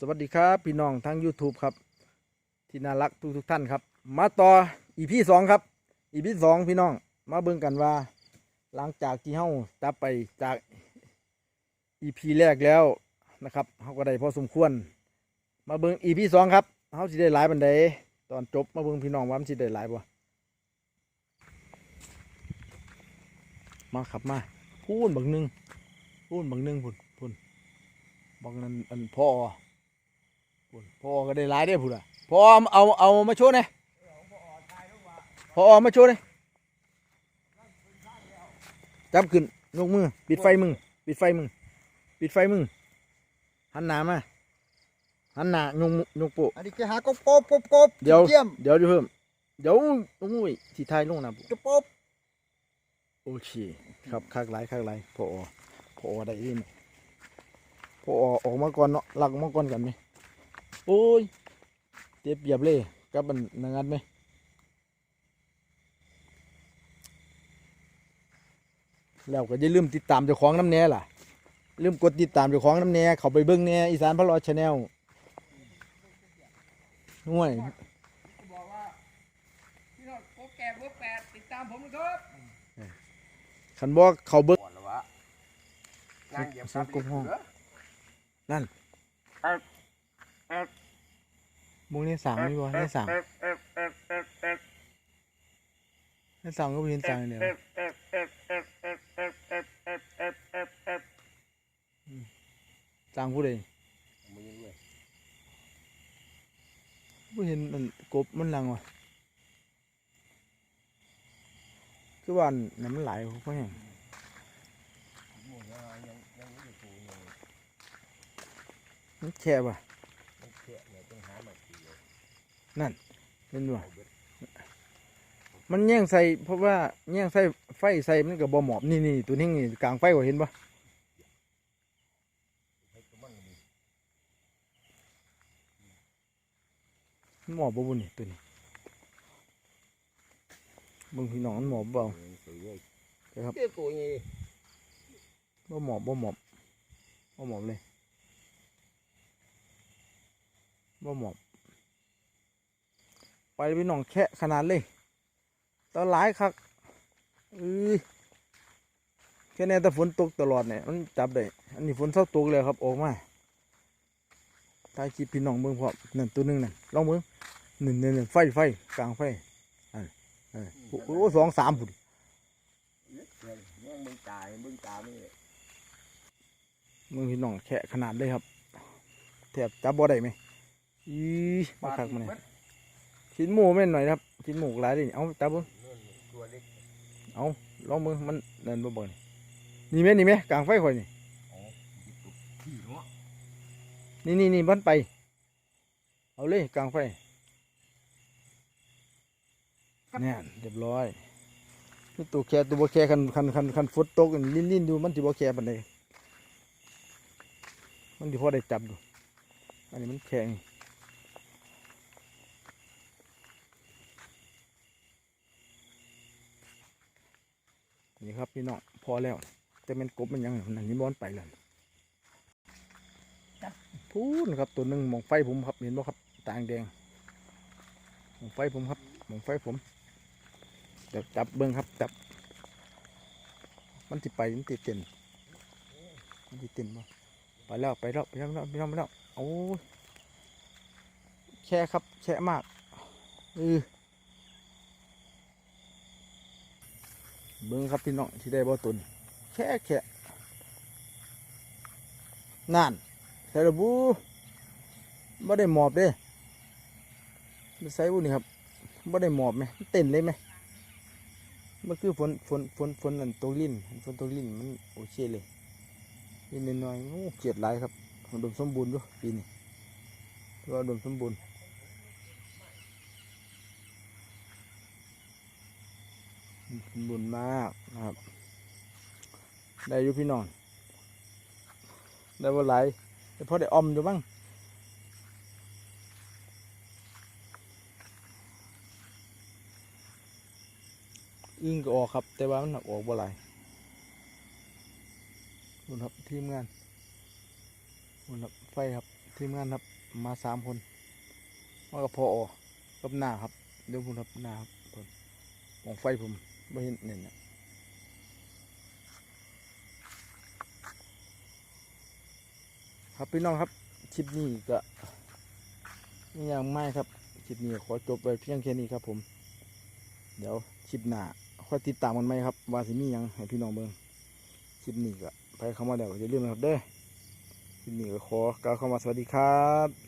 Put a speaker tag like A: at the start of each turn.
A: สวัสดีครับ พี่น้องทั้ง YouTube ครับ ที่น่ารักทุกทุกท่านครับ มาต่ออีพีสองครับอีพีสองพี่น้องมาเบิ่งกันว่า หลังจากที่เฮาจับไปจากอีพีแรกแล้วนะครับเฮาก็ได้พอสมควร มาเบิ่งอีพีสองครับเฮาสิได้หลายบันไดตอนจบมาเบิ่งพี่น้องว่ามันสิได้หลายบ่มาครับมาพูนบักหนึงพูนบักหนึงพุ่นพุ่นบักนั้นอันพ่อ พุ่นพ่อก็ได้หลายได้อพุ่นอะพ่อเอาเอามาโชว์หน่อยพ่อมาโชว์หน่อยจับขึ้นยกมือ ปิดไฟมึง ปิดไฟมึง ปิดไฟมึง หันหน้ามา หันหน้ายกมือยกโปะ
B: อันนี้แกหากบกบกบกบ
A: เดี๋ยว
B: เยี่ยม
A: เดี๋ยวจะเพิ่ม เดี๋ยวโอ้ยที่ไทายลงนะ
B: กระปบ
A: โอเค ครับคักหลายคักหลายพอพอได้ยินพอออกมาก่อนเนาะหลักออกมาก่อนกันไหม โอ้ยเจ็บเปียบเลยกับมันนางงัดไหมแล้วก็อย่าลืมติดตามเจ้าของน้ำแน่ล่ะลืมกดติดตามเจ้าของน้ำแน่เขาไปเบิ้งแน่อีสานพระรอชาแนลห่วย
C: บอกว่าพี่น้องโปแก่เบอร์แปดติดตามผมนะครับ
A: คันบอกเขาเบิ้ง
C: ก่อน มุ้งนี่
A: สามนี่
C: บอ
A: ลนี่สามนี่สามก็เป็นสามเดียวสามผู้ใดผู้เห็นมันกบมันลังวะคือว่าน้ำไหลเขาก็ยังมันแคบอะ นั่นเห็นบ่มันแย่งใส่เพราะว่าแย่งใส่ไฟใส่มันกับบ่หมอบนี่นี่ตัวนี้นี่กลางไฟว่าเห็นปะหมอบบ่บุนี่ตัวนี้มึงพี่น้องหมอบเปล่าครับบ่หมอบบ่หมอบบ่หมอบเลยบ่หมอบ ไปพี่น้องแค่ขนาดเลยตอนหลายคักเอ้ยแค่แนี้แต่ฝนตกตลอดเนี่ยมันจับได้ อันนี้ฝนเศร้าตกเลยครับออกมาถ่ายคลิปพี่น้องเบิ่งพร้อมนั่นตัวหนึงนั่นลองเบิ่งหนึ่งหนึ่งไฟไฟกลางไฟอันเอโอ้สองสามพุ่น
C: มึงตายมึงตายมึง
A: มึงพี่น้องแค่ขนาดเลยครับแทบจับบ่ได้ไหมอีมาคักมันเนี่ย ชิ้นหมูแม่นหน่อยครับชิ้นหมูหลายเลยเอาจับเบิ่ง
C: ตัวเอา
A: ลองมือมันเดินบ่บ่นี่นี่แม่นี่แม่กลางไฟข่อยนี่
C: นี่
A: นี่นี่มันไป เอาเลยกลางไฟเนี่ยเรียบร้อยนี่ตัวแค่ตัวบ่แค่คันคันคันคันฝนตกลิ้นลิ้นดูมันสิบ่แค่ปานใดมันสิพอได้จับดูอันนี้มันแข็ง นี่ครับพี่น้องพอแล้วแต่มันกบมันยังนั่นนี่บอนไปแล้วพูนครับตัวหนึ่งหมองไฟผมครับเห็นบ่ครับตางแดงหมองไฟผมครับหมองไฟผมเดี๋ยวจับเบิ้งครับจับ มันติไปมันติเต้นมันติเต้นบ่ไปแล้วไปแล้วไปแล้วไปแล้วไปแล้วไปแล้วโอ้ยแค่ครับแค่มากเออ เบิ้งครับพี่น้องที่ได้บ่ตุนแค่แค่นั่นใส่ระบูไม่ได้หมอบเด้ไม่ใส่บุนี่ครับไม่ได้หมอบไหมเต้นเลยไหมมันคือฝนฝนฝนฝนนั่นตัวลิ้นฝนตัวลิ้นมันโอเคเลยนิดหน่อยโอ้เกียดหลายครับอุดมสมบูรณ์อยู่ปีนี้ก็อุดมสมบูรณ์สม บูรณ์มากนะครับ ได้ยูพี่น้อง ได้บ่หลแต่พอได้ออมอยู่บ้างอึ้งก็ออกครับ แต่ว่ามันหนักออกบ่หลายคุณครับทีมงานคุณครับไฟครับทีมงานครับมาสามคนมากับพอกับหน้าครับเดี๋ยวผมครับหน้าครับผมมองไฟผม ไม่เห็นเนี่ยนะครับพี่น้องครับคลิปนี้ก็นี่ยังไม่ครับคลิปนี้ขอจบไปเพียงแค่นี้ครับ ผม เดี๋ยวคลิปหน้าค่อยติดตามกันไหมครับว่าสิมียังให้พี่น้องเบิ่งคลิปนี้ก็ไปเข้ามาแล้วอย่าลืมนะครับเด้อคลิปนี้ก็ขอกล่าวคำว่าสวัสดีครับ